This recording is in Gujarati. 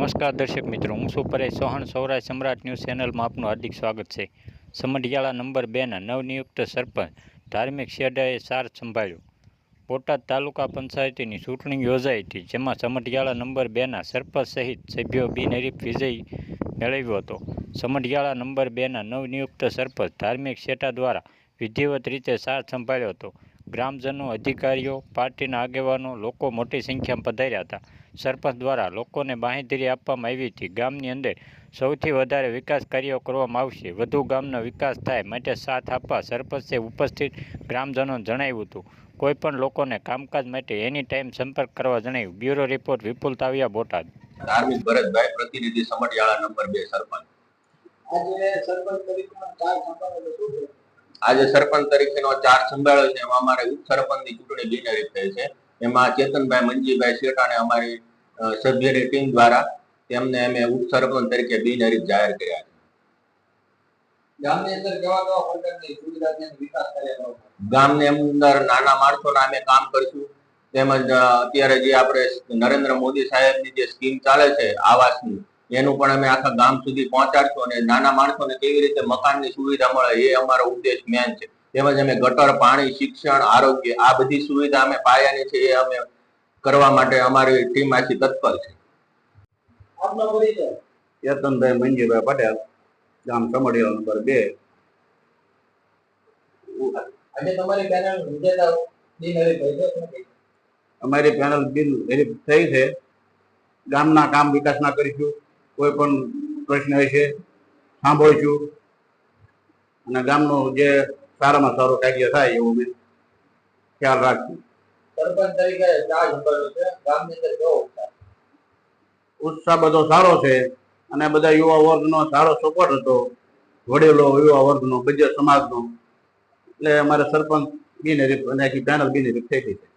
નમસ્કાર દર્શક મિત્રો, હું છું પરેશ ચૌહાણ, સૌરાષ્ટ્ર સમ્રાટ ન્યૂઝ ચેનલમાં આપનું હાર્દિક સ્વાગત છે. સમઢિયાળા નંબર બેના નવનિયુક્ત સરપંચ ધાર્મિક શેડાએ સાર સંભાળ્યો. બોટાદ તાલુકા પંચાયતની ચૂંટણી યોજાઈ હતી, જેમાં સમઢિયાળા નંબર બેના સરપંચ સહિત સભ્યો બિનહરીફ વિજય મેળવ્યો હતો. સમઢિયાળા નંબર બેના નવનિયુક્ત સરપંચ ધાર્મિક શેટા દ્વારા વિધિવત રીતે સાર સંભાળ્યો હતો. ગ્રામજનો અધિકારીઓ પાર્ટીના આગેવાનો લોકો મોટી સંખ્યામાં પધાર્યા હતા. સરપંચ દ્વારા લોકોને માહિતી આપવામાં આવી હતી. ગામની અંદર સૌથી વધારે વિકાસ કાર્યો કરવામાં આવશે. વધુ ગામનો વિકાસ થાય માટે સાથ આપવા સરપંચે ઉપસ્થિત ગ્રામજનોને જણાવ્યું હતું. કોઈપણ લોકોને કામકાજ માટે એની ટાઈમ સંપર્ક કરવા જણાવ્યું. Bureau report Vipul Taviya Botad. ધાર્મિક ભરતભાઈ પ્રતિનિધિ સમટિયાળા નંબર બે સરપંચ. આજે સરપંચ તરીકે ચાર? આજે સરપંચ તરીકેનો ચાર્જ સંભાળ્યો છે. એમાં અમારે ઉપસરપંચની ચૂંટણી બિનરી થઈ છે. એમાં ચેતનભાઈ મંજીભાઈ શેઠાને અમારી સભ્યની ટીમ દ્વારા તેમને અમે ઉપસરપંચ તરીકે બિનહરીફ જાહેર કર્યા છે. ગામની અંદર કેવા કેવા પ્રકારની સુવિધા વિકાસ કાર્ય ગામની અંદર નાના માણસોના અમે કામ કરીશું. તેમજ અત્યારે જે આપણે નરેન્દ્ર મોદી સાહેબની જે સ્કીમ ચાલે છે આવાસની એનું પણ અમે આખા ગામ સુધી પહોંચાડશું અને નાના માણસોને કેવી રીતે મકાનની સુવિધા મળે એ અમારો ઉદ્દેશ મેન છે. તેમજ અમે ગટર પાણી શિક્ષણ આરોગ્ય આ બધી સુવિધા અમે પાયાની છે એ અમે કરવા માટે અમારી ટીમ આખી તત્પર છે. યતનભાઈ મંજીભાઈ પટેલ ગામ સમડિયા નંબર બે? અમારી પેનલ બિલ થઈ છે. ગામના કામ વિકાસના કરીશું. કોઈ પણ પ્રશ્ન હશે સાંભળીશું અને ગામનું જે સારામાં સારું કાર્ય થાય એવું અમે ખ્યાલ રાખશું સરપંચ તરીકે છે ગામની અંદર કેવો ઉત્સાહ? બધો સારો છે અને બધા યુવા વર્ગનો સારો સપોર્ટ હતો. વડેલો યુવા વર્ગનો બધા સમાજનો. એટલે અમારે સરપંચ બિનહરીફ અને આખી પેનલ બિનહરીફ થઈ ગઈ છે.